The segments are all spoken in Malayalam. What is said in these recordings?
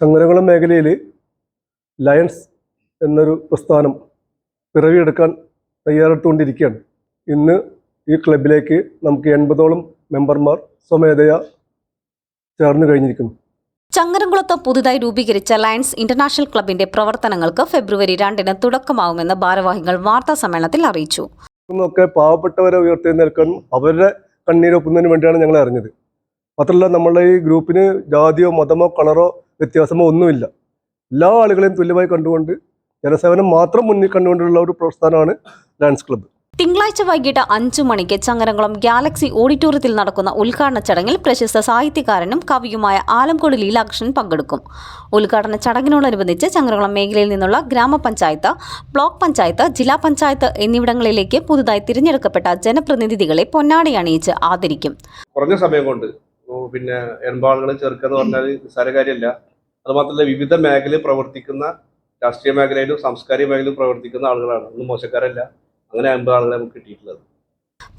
ചങ്ങരകുളം മേഖലയിൽ ലയൺസ് എന്നൊരു പ്രസ്ഥാനം പിറവിയെടുക്കാൻ തയ്യാറെടുത്തുകൊണ്ടിരിക്കുകയാണ്. ഇന്ന് ഈ ക്ലബിലേക്ക് നമുക്ക് എൺപതോളം മെമ്പർമാർ സ്വമേധയാ ചേർന്ന് കഴിഞ്ഞിരിക്കുന്നു. ചങ്ങരംകുളത്ത് പുതുതായി രൂപീകരിച്ച ലയൺസ് ഇന്റർനാഷണൽ ക്ലബിന്റെ പ്രവർത്തനങ്ങൾക്ക് ഫെബ്രുവരി രണ്ടിന് തുടക്കമാവുമെന്ന് ഭാരവാഹികൾ വാർത്താ സമ്മേളനത്തിൽ അറിയിച്ചു. ഒക്കെ പാവപ്പെട്ടവരെ ഉയർത്തെഴുന്നേൽക്കാനും അവരുടെ കണ്ണീരൊപ്പുന്നതിന് വേണ്ടിയാണ് ഞങ്ങൾ അറിഞ്ഞത്. മാത്രമല്ല നമ്മളുടെ ഈ ഗ്രൂപ്പിന് ജാതിയോ മതമോ കളറോ വ്യത്യാസമോ ഒന്നുമില്ല. എല്ലാ ആളുകളെയും തുല്യമായി കണ്ടുകൊണ്ട് ജനസേവനം മാത്രം മുന്നിൽ കണ്ടുകൊണ്ടുള്ള ഒരു പ്രസ്ഥാനമാണ് ലയൺസ് ക്ലബ്ബ് തിങ്കളാഴ്ച വൈകിട്ട് അഞ്ചു മണിക്ക് ചങ്ങരംകുളം ഗാലക്സി ഓഡിറ്റോറിയത്തിൽ നടക്കുന്ന ഉദ്ഘാടന ചടങ്ങിൽ പ്രശസ്ത സാഹിത്യകാരനും കവിയുമായ ആലംകോട് ലീലാകൃഷ്ണൻ പങ്കെടുക്കും. ഉദ്ഘാടന ചടങ്ങിനോടനുബന്ധിച്ച് ചങ്ങരംകുളം മേഖലയിൽ നിന്നുള്ള ഗ്രാമപഞ്ചായത്ത് ബ്ലോക്ക് പഞ്ചായത്ത് ജില്ലാ പഞ്ചായത്ത് എന്നിവിടങ്ങളിലേക്ക് പുതുതായി തിരഞ്ഞെടുക്കപ്പെട്ട ജനപ്രതിനിധികളെ പൊന്നാടി അണിയിച്ച് ആദരിക്കും. കുറഞ്ഞ സമയം കൊണ്ട് പിന്നെ എൺപാളുകൾ ചേർക്കുക എന്ന് പറഞ്ഞാൽ നിസ്സാര കാര്യമല്ല അതുമാത്രമല്ല വിവിധ മേഖലയിൽ പ്രവർത്തിക്കുന്ന രാഷ്ട്രീയ മേഖലയിലും സാംസ്കാരിക മേഖലയിലും പ്രവർത്തിക്കുന്ന ആളുകളാണ്. ഒന്നും മോശക്കാരല്ല. അങ്ങനെ അമ്പത് ആളുകളെ നമുക്ക് കിട്ടിയിട്ടുള്ളത്.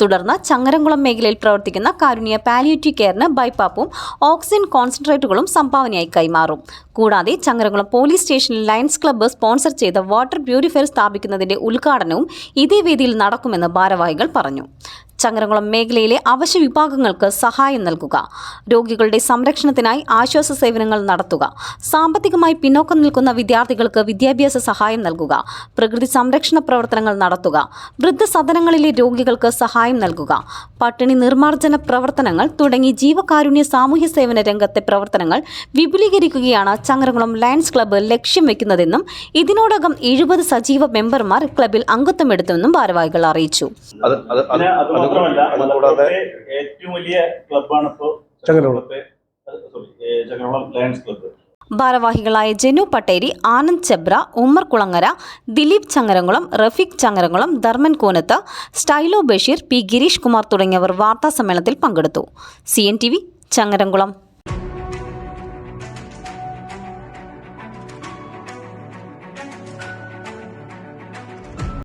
തുടർന്ന് ചങ്ങരംകുളം മേഖലയിൽ പ്രവർത്തിക്കുന്ന കാരുണ്യ പാലിയേറ്റീവ് കെയറിന് ബൈപ്പാപ്പും ഓക്സിജൻ കോൺസെൻട്രേറ്റുകളും സംഭാവനയായി കൈമാറും. കൂടാതെ ചങ്ങരംകുളം പോലീസ് സ്റ്റേഷനിൽ ലയൺസ് ക്ലബ്ബ് സ്പോൺസർ ചെയ്ത വാട്ടർ പ്യൂരിഫയർ സ്ഥാപിക്കുന്നതിന്റെ ഉദ്ഘാടനവും ഇതേ വേദിയിൽ നടക്കുമെന്ന് ഭാരവാഹികൾ പറഞ്ഞു. ചങ്ങരംകുളം മേഖലയിലെ അവശ്യ വിഭാഗങ്ങൾക്ക് സഹായം നൽകുക. രോഗികളുടെ സംരക്ഷണത്തിനായി ആശ്വാസ സേവനങ്ങൾ നടത്തുക. സാമ്പത്തികമായി പിന്നോക്കം നിൽക്കുന്ന വിദ്യാർത്ഥികൾക്ക് വിദ്യാഭ്യാസ സഹായം നൽകുക. പ്രകൃതി സംരക്ഷണ പ്രവർത്തനങ്ങൾ നടത്തുക. വൃദ്ധസദനങ്ങളിലെ രോഗികൾക്ക് സഹായം നൽകുക. പട്ടിണി നിർമ്മാർജന പ്രവർത്തനങ്ങൾ തുടങ്ങി ജീവകാരുണ്യ സാമൂഹ്യ സേവന രംഗത്തെ പ്രവർത്തനങ്ങൾ വിപുലീകരിക്കുകയാണ് ചങ്ങരംകുളം ലയൺസ് ക്ലബ്ബ് ലക്ഷ്യം വെക്കുന്നതെന്നും ഇതിനോടകം എഴുപത് സജീവ മെമ്പർമാർ ക്ലബിൽ അംഗത്വമെടുത്തുവെന്നും ഭാരവാഹികൾ അറിയിച്ചു. മാത്രമല്ല അതുകൂടാതെ ഏറ്റവും വലിയ ക്ലബ്ബാണ് ഇപ്പോൾ ചങ്ങരകുളം ലയൺസ് ക്ലബ്ബ് ഭാരവാഹികളായ ജനു പട്ടേരി ആനന്ദ് ചെബ്ര ഉമ്മർ കുളങ്ങര ദിലീപ് ചങ്ങരംകുളം റഫീഖ് ചങ്ങരംകുളം ധർമ്മൻ കൂനത്ത് സ്റ്റൈലോ ബഷീർ പി ഗിരീഷ് കുമാർ തുടങ്ങിയവർ വാർത്താ സമ്മേളനത്തിൽ പങ്കെടുത്തു. C N T V Changaramkulam.